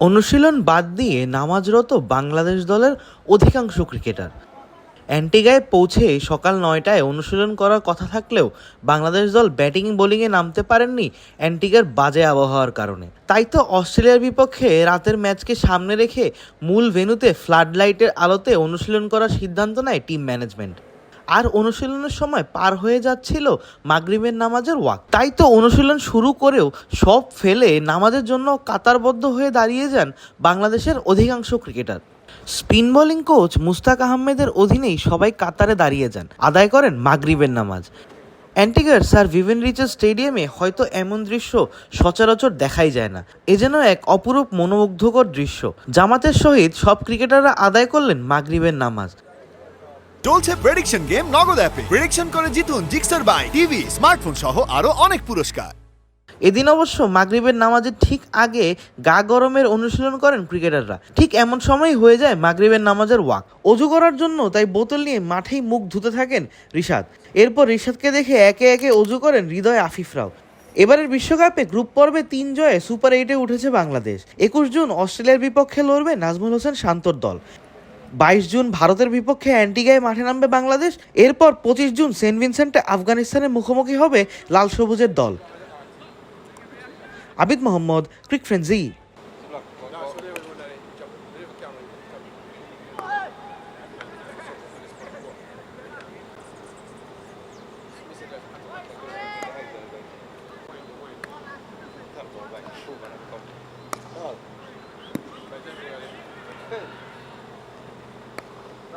অনুশীলন বাদ দিয়ে নামাজরত বাংলাদেশ দলের অধিকাংশ ক্রিকেটার। অ্যান্টিগায় পৌঁছে সকাল নয়টায় অনুশীলন করার কথা থাকলেও বাংলাদেশ দল ব্যাটিং বোলিংয়ে নামতে পারেননি অ্যান্টিগার বাজে আবহাওয়ার কারণে। তাই তো অস্ট্রেলিয়ার বিপক্ষে রাতের ম্যাচকে সামনে রেখে মূল ভেনুতে ফ্লাড লাইটের আলোতে অনুশীলন করার সিদ্ধান্ত নেয় টিম ম্যানেজমেন্ট। আর অনুশীলনের সময় পার হয়ে যাচ্ছিল মাগরিবের নামাজের ওয়াক। তাই তো অনুশীলন শুরু করেও সব ফেলে নামাজের জন্য কাতারবদ্ধ হয়ে দাঁড়িয়ে যান বাংলাদেশের অধিকাংশ cricketer. Spin bowling coach Mushtaq আহমেদের অধীনেই সবাই কাতারে দাঁড়িয়ে যান। আদায় করেন মাগরিবের নামাজ। অ্যান্টিগার স্যার ভিভেন রিচার্ড স্টেডিয়ামে হয়তো এমন দৃশ্য সচরাচর দেখাই যায় না। এ যেন এক অপরূপ মনোমুগ্ধকর দৃশ্য। জামাতের সহিত সব ক্রিকেটাররা আদায় করলেন মাগরিবের নামাজ। চলছে প্রেডিকশন গেম নগদ অ্যাপে প্রেডিকশন করে জিতুন জিক্সার বাই টিভি স্মার্টফোন সহ আরও অনেক পুরস্কার। এদিন অবশ্য মাগরিবের নামাজের ঠিক আগে গা গরমের অনুশীলন করেন ক্রিকেটাররা। ঠিক এমন সময় হয়ে যায় মাগরিবের নামাজের ওয়াক। অজু করার জন্য তাই বোতল নিয়ে মাঠেই মুখ ধুতে থাকেন রিশাদ। এরপর রিশাদকে দেখে একে একে অজু করেন হৃদয় আফিফরাও এবারের বিশ্বকাপে গ্রুপ পর্বে তিন জয়ে সুপার এইটে উঠেছে বাংলাদেশ। একুশ জুন অস্ট্রেলিয়ার বিপক্ষে লড়বে নাজমুল হোসেন শান্তর দল। বাইশ জুন ভারতের বিপক্ষে অ্যান্টিগায় মাঠে নামবে বাংলাদেশ, এরপর পঁচিশ জুন সেন্ট ভিনসেন্টে আফগানিস্তানের মুখোমুখি হবে লাল সবুজের দল। আবিদ মোহাম্মদ, ক্রিক ফ্রেন্সি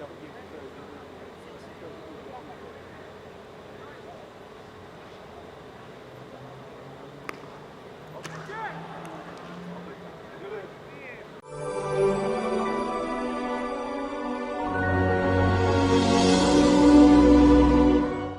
Gracias.